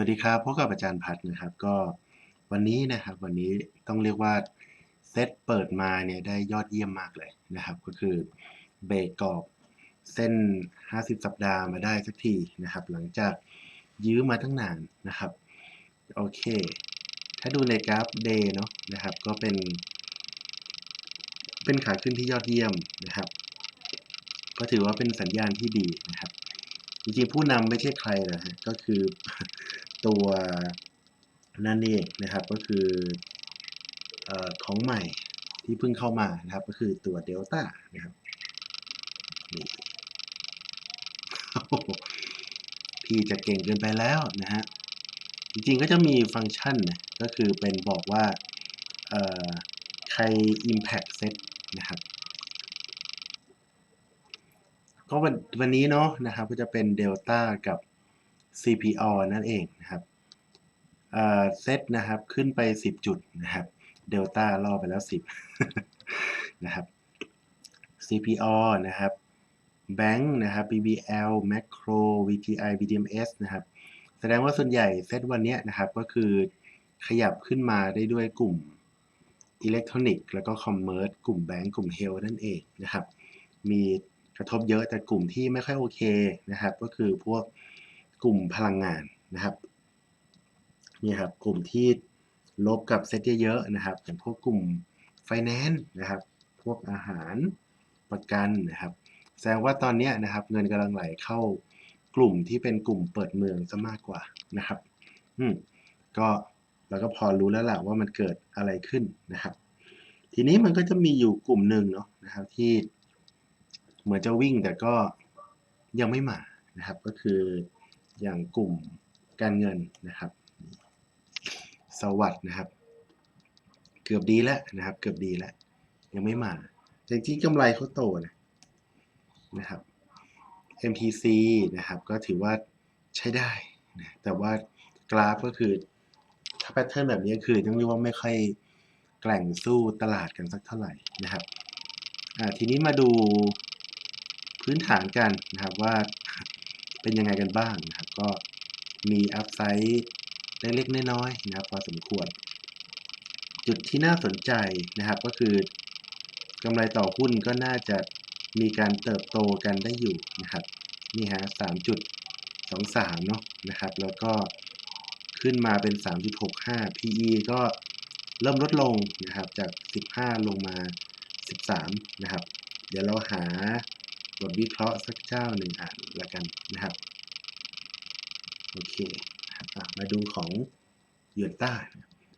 วัสดีครับพบกับอาจารย์พัฒนะครับ ก็วันนี้นะครับ วันนี้ต้องเรียกว่าเซตเปิดมาเนี่ยได้ยอดเยี่ยมมากเลยนะครับ ก็คือเบรกกรอบเส้น 50 สัปดาห์มาได้สักทีนะครับ หลังจากยื้อมาตั้งนานนะครับ โอเค ถ้าดูในกราฟเดย์เนาะนะครับ ก็เป็น เป็นขาขึ้นที่ยอดเยี่ยมนะครับ ก็ถือว่าเป็นสัญญาณที่ดีนะครับจริงๆผู้นำไม่ใช่ใครนะฮะก็คือ ตัวนั่นเองนะครับก็คืออของใหม่ที่เพิ่งเข้ามานะครับ ก็คือตัวเดลต้านะครับนี่พี่จะเก่งเกินไปแล้วนะฮะจริงๆก็จะมีฟังก์ชันนะก็คือเป็นบอกว่าใคร impact set นะครับก็วันวันนี้เนาะนะครับก็จะเป็นเดลต้ากับ CPO นั่นเองนะครับเซตนะครับขึ้นไป 10 จุดนะครับเดลต้าล่อไปแล้ว 10 นะครับ CPO นะครับแบงค์นะครับ BBL Macro VTI BDMs นะครับ แสดงว่าส่วนใหญ่เซตวันนี้นะครับก็คือขยับขึ้นมาได้ด้วยกลุ่มอิเล็กทรอนิกส์แล้วก็คอมเมอร์สกลุ่มแบงก์กลุ่มเฮลนั่นเองนะครับ มีกระทบเยอะแต่กลุ่มที่ไม่ค่อยโอเคนะครับ ก็คือพวก กลุ่มพลังงานนะครับนี่ครับกลุ่มที่ลบกับเซตเยอะๆนะครับอย่างพวกกลุ่มไฟแนนซ์นะครับ พวกอาหารประกันนะครับ แสดงว่าตอนนี้นะครับ เงินกำลังไหลเข้ากลุ่มที่เป็นกลุ่มเปิดเมืองซะมากกว่านะครับ อืมก็เราก็พอรู้แล้วแหละว่ามันเกิดอะไรขึ้นนะครับ ทีนี้มันก็จะมีอยู่กลุ่มหนึ่งเนาะนะครับ ที่เหมือนจะวิ่งแต่ก็ยังไม่มานะครับ ก็คือ อย่างกลุ่มการเงินนะครับ สวัสดนะครับ เกือบดีแล้วนะครับ เกือบดีแล้ว ยังไม่มาแต่จริงๆกำไรเขาโตนะนะครับ MTC นะครับก็ถือว่าใช้ได้นะแต่ว่ากราฟก็คือ ถ้าแพทเทิร์นแบบนี้คือต้องเรียกว่าไม่ค่อยแกล่งสู้ตลาดกันสักเท่าไหร่นะครับทีนี้มาดูพื้นฐานกันนะครับว่า เป็นยังไงกันบ้างนะครับ ก็มีอัพไซด์เล็กๆน้อยๆนะครับพอสมควร จุดที่น่าสนใจนะครับก็คือกำไรต่อหุ้นก็น่าจะมีการเติบโตกันได้อยู่นะครับนี่ฮะสามจุดสองสามเนาะนะครับ แล้วก็ขึ้นมาเป็น 3.65 PE ก็เริ่มลดลงนะครับจาก 15 ลงมา 13 นะครับ เดี๋ยวเราหา บทวิเคราะห์สักเจ้าหนึ่งอ่านละกันนะครับ โอเคนะครับมาดูของยูนต้า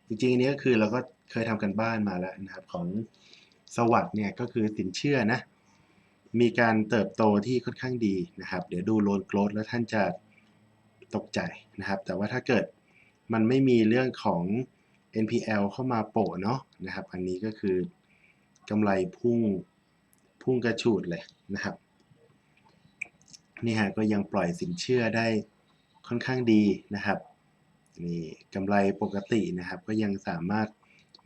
จริงๆอันนี้ก็คือเราก็เคยทำกันบ้านมาแล้วนะครับของสวัสด์เนี่ยก็คือสินเชื่อนะ มีการเติบโตที่ค่อนข้างดีนะครับ เดี๋ยวดูโลนโกรดแล้วท่านจะตกใจนะครับ แต่ว่าถ้าเกิดมันไม่มีเรื่องของ NPL เข้ามาโปะเนาะนะครับ อันนี้ก็คือกำไรพุ่งพุ่งกระฉูดเลยนะครับ นี่ฮะก็ยังปล่อยสินเชื่อได้ค่อนข้างดีนะครับนี่กำไรปกตินะครับ ก็ยังสามารถ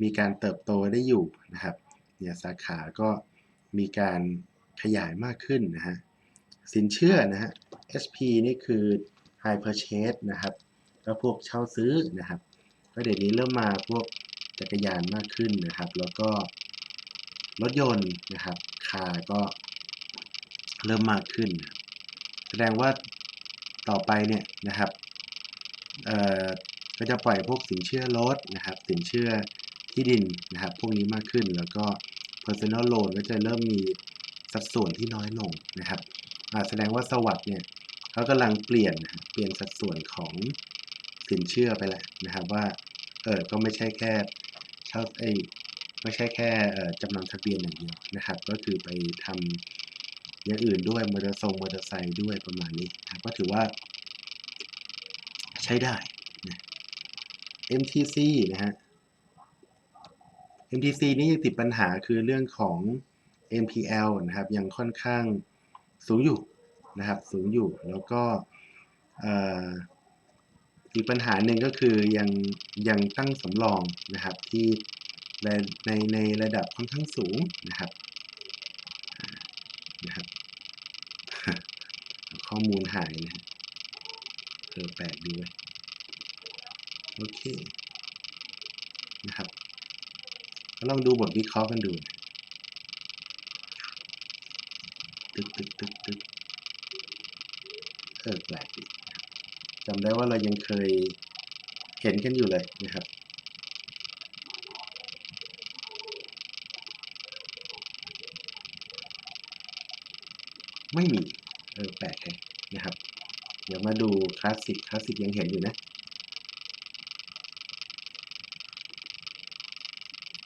มีการเติบโตได้อยู่นะครับเนี่ยสาขาก็มีการขยายมากขึ้นนะฮะสินเชื่อนะฮะ SP นี่คือ High Purchase นะครับแล้วพวกเช่าซื้อนะครับก็เดี๋ยวนี้เริ่มมาพวกจักรยานมากขึ้นนะครับ แล้วก็รถยนต์นะครับคาก็เริ่มมากขึ้นนะ ดงว่าต่อไปเนี่ยนะครับก็จะปล่อยพวกสินเชื่อรถนะครับ สินเชื่อที่ดินนะครับ พวกนี้มากขึ้นแล้วก็ personal loan ก็จะเริ่มมีสัดส่วนที่น้อยลงนะครับแสดงว่าสวัสด์เนี่ยเขากำลังเปลี่ยนเปลี่ยนสัดส่วนของสินเชื่อไปแล้วนะครับว่าเออก็ไม่ใช่แค่เช่าไอไม่ใช่แค่จำนำทะเบียนอย่างเดียวนะครับ ก็คือไปทำ อย่างอื่นด้วยมอเตอร์ทรงมอเตอร์ไซค์ด้วยประมาณนี้นะก็ถือว่า ใช้ได้นะ MTC นะฮะ MTC นี่ยังติดปัญหาคือเรื่องของ NPL นะครับ ยังค่อนข้างสูงอยู่นะครับ สูงอยู่แล้วก็อีกปัญหาหนึ่งก็คือยังยังตั้งสำรองนะครับที่ในในในระดับค่อนข้างสูงนะครับ นะครับข้อมูลหายนะเออแปลกดีเว้ยโอเคนะครับก็ลองดูบทวิเคราะห์กันดู ตึกตึกตึกตึกเออแปลกดีจำได้ว่าเรายังเคยเห็นกันอยู่เลยนะครับ ไม่มี เออแปลกเลยนะครับ เดี๋ยวมาดูคลาสสิก คลาสสิกยังเห็นอยู่นะ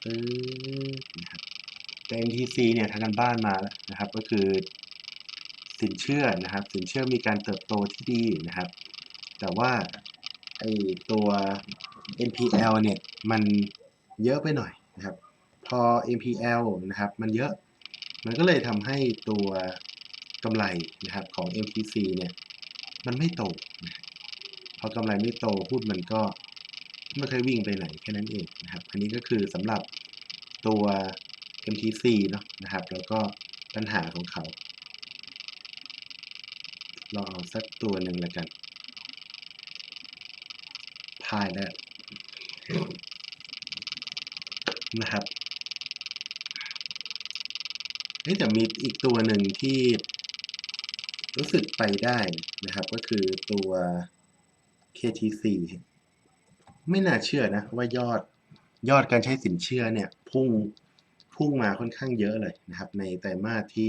เออนะครับแต่ MTC เนี่ยทางการบ้านมาแล้วนะครับ ก็คือสินเชื่อนะครับ สินเชื่อมีการเติบโตที่ดีนะครับ แต่ว่าไอตัว NPL เนี่ยมันเยอะไปหน่อยนะครับ พอ NPL นะครับ มันเยอะ มันก็เลยทำให้ตัว กำไรนะครับของ MTC เนี่ยมันไม่โตนะพอกำไรไม่โตหุ้นมันก็ไม่เคยวิ่งไปไหนแค่นั้นเองนะครับ อันนี้ก็คือสำหรับตัว MTC เนาะนะครับ แล้วก็ปัญหาของเขาลองเอาสักตัวหนึ่งล้วกันพายแล้วนะครับเฮ้ยแต่มีอีกตัวหนึ่งที่ รู้สึกไปได้นะครับ ก็คือตัว KTC ไม่น่าเชื่อนะว่ายอดยอดการใช้สินเชื่อเนี่ยพุ่งพุ่งมาค่อนข้างเยอะเลยนะครับ ในไตรมาสที่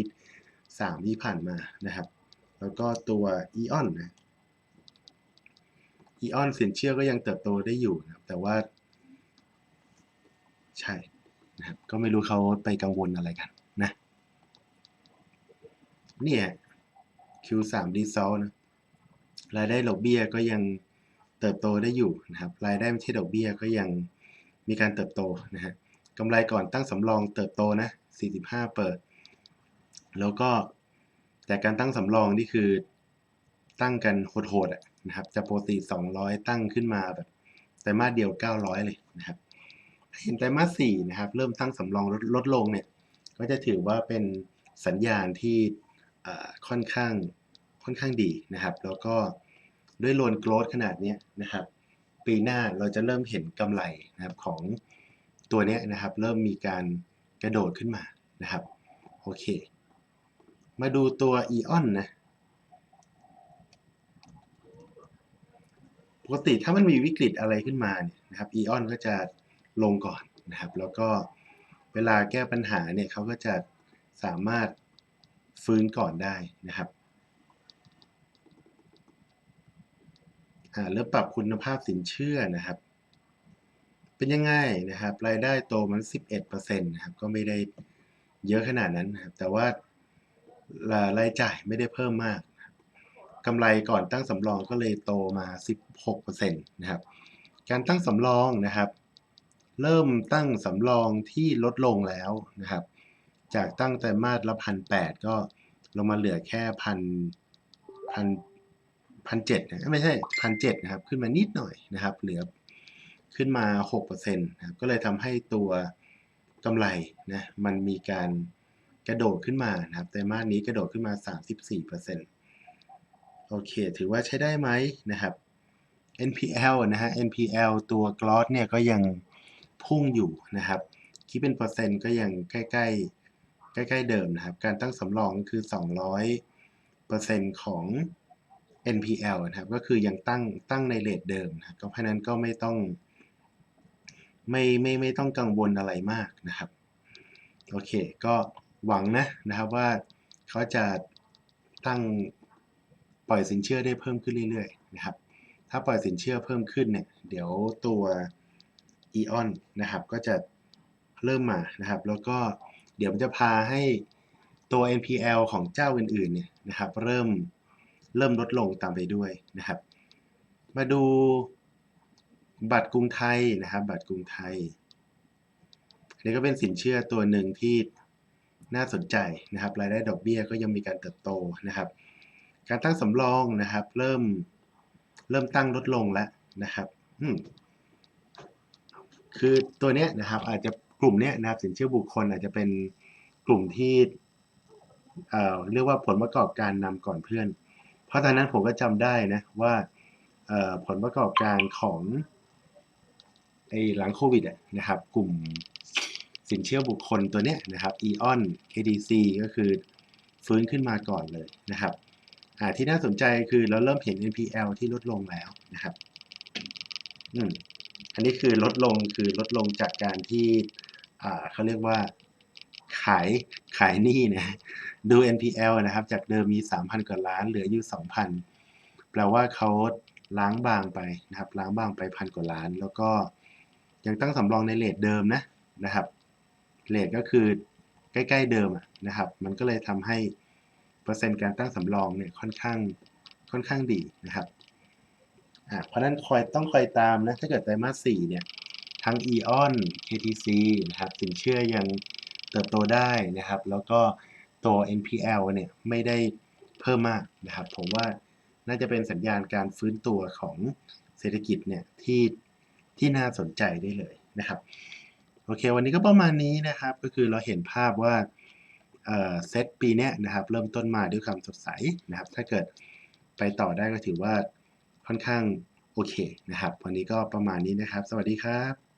สามที่ผ่านมานะครับ แล้วก็ตัว EON นนะ EON สินเชื่อก็ยังเติบโตได้อยู่นะครับ แต่ว่า ใช่นะครับ ก็ไม่รู้เขาไปกังวลอะไรกันนะ เนี่ย Q3 result นะรายได้ดอกเบี้ยก็ยังเติบโตได้อยู่นะครับรายได้ไม่ใช่ดอกเบี้ยก็ยังมีการเติบโตนะฮะกำไรก่อนตั้งสำรองเติบโตนะ 45 เปิด แล้วก็แต่การตั้งสำรองนี่คือตั้งกันโหดๆนะครับจะโปกติ200 ตั้งขึ้นมาแบบไตรมาสเดียว 900 เลยนะครับเห็นไตรมาส4นะครับ เริ่มตั้งสำรองลดลดลงเนี่ย ก็จะถือว่าเป็นสัญญาณที่ ค่อนข้างค่อนข้างดีนะครับ แล้วก็ด้วยโลนโกรดขนาดนี้นะครับ ปีหน้าเราจะเริ่มเห็นกำไรนะครับของตัวนี้นะครับ เริ่มมีการกระโดดขึ้นมานะครับโอเค มาดูตัวอีออนนะปกติถ้ามันมีวิกฤตอะไรขึ้นมาเนี่ยนะครับอีออนก็จะลงก่อนนะครับ แล้วก็เวลาแก้ปัญหาเนี่ยเขาก็จะสามารถ ฟื้นก่อนได้นะครับอ่าเริ่มปรับคุณภาพสินเชื่อนะครับ เป็นยังไงนะครับ รายได้โตมัน11%นะครับ ก็ไม่ได้เยอะขนาดนั้นนะครับ แต่ว่ารายจ่ายไม่ได้เพิ่มมากกำไรก่อนตั้งสำรองก็เลยโตมา 16%นะครับ การตั้งสำรองนะครับ เริ่มตั้งสำรองที่ลดลงแล้วนะครับ จากตั้งแต่มาสละพันแปดก็ลงมาเหลือแค่พันพันพันเจ็ดนะไม่ใช่พันเจ็ดนะครับ ขึ้นมานิดหน่อยนะครับ เหลือขึ้นมาหกเปอร์เซ็นต์นะครับก็เลยทำให้ตัวกำไรนะมันมีการกระโดดขึ้นมานะครับไตรมาสนี้กระโดดขึ้นมาสามสิบสี่เปอร์เซ็นต์โอเค ถือว่าใช้ได้ไหมนะครับ NPL นะฮะ NPL ตัว Gross เนี่ยก็ยังพุ่งอยู่นะครับ คิดเป็นเปอร์เซ็นต์ก็ยังใกล้ ๆ ใกล้ ๆ เดิมนะครับ การตั้งสำรองคือ 200เปอร์เซ็นต์ของ NPL นะครับ ก็คือยังตั้งตั้งในเลทเดิมนะครับเพราะนั้นก็ไม่ต้องไม่ไม่ไม่ต้องกังวลอะไรมากนะครับ โอเค ก็หวังนะนะครับว่าเขาจะตั้งปล่อยสินเชื่อได้เพิ่มขึ้นเรื่อยๆนะครับ ถ้าปล่อยสินเชื่อเพิ่มขึ้นเนี่ย เดี๋ยวตัว EON นะครับ ก็จะเริ่มมานะครับ แล้วก็ เดี๋ยวมันจะพาให้ตัว NPL ของเจ้าอื่นๆเนี่ยนะครับ เริ่มเริ่มลดลงตามไปด้วยนะครับ มาดูบัตรกรุงไทยนะครับ บัตรกรุงไทยอันนี้ก็เป็นสินเชื่อตัวหนึ่งที่น่าสนใจนะครับ รายได้ดอกเบี้ยก็ยังมีการเติบโตนะครับ การตั้งสำรองนะครับ เริ่มเริ่มตั้งลดลงแล้วนะครับคือตัวเนี้ยนะครับอาจจะ กลุ่มเนี้ยนะครับสินเชื่อบุคคลอาจจะเป็นกลุ่มที่เอ่อเรียกว่าผลประกอบการนำก่อนเพื่อน เพราะตอนนั้นผมก็จำได้นะว่าผลประกอบการของไอ้หลังโควิดนะครับ กลุ่มสินเชื่อบุคคลตัวเนี้ยนะครับ EON ADC ก็คือฟื้นขึ้นมาก่อนเลยนะครับอ่าที่น่าสนใจคือเราเริ่มเห็น NPL ที่ลดลงแล้วนะครับ อืม อันนี้คือลดลงคือลดลงจากการที่ อ่าเขาเรียกว่าขายขายหนี้นะดู NPL นะครับ จากเดิมมี 3,000 กว่าล้านเหลืออยู่ 2,000 แปลว่าเขาล้างบางไปนะครับ ล้างบางไปพันกว่าล้าน แล้วก็ยังตั้งสำรองในเลทเดิมนะนะครับเลทก็คือใกล้ ๆเดิมนะครับ มันก็เลยทำให้เปอร์เซ็นต์การตั้งสำรองเนี่ยค่อนข้างค่อนข้างดีนะครับอ่าเพราะนั้นคอยต้องคอยตามนะถ้าเกิดไตรมาส4เนี่ย ทั้ง EON KTC นะครับสินเชื่อยังเติบโตได้นะครับ แล้วก็ตัว NPL เนี่ยไม่ได้เพิ่มมากนะครับ ผมว่าน่าจะเป็นสัญญาณการฟื้นตัวของเศรษฐกิจเนี่ยที่ที่น่าสนใจได้เลยนะครับ โอเค วันนี้ก็ประมาณนี้นะครับ ก็คือเราเห็นภาพว่าเซตปีเนี้ยนะครับ เริ่มต้นมาด้วยความสดใสนะครับ ถ้าเกิดไปต่อได้ก็ถือว่าค่อนข้างโอเคนะครับ วันนี้ก็ประมาณนี้นะครับ สวัสดีครับ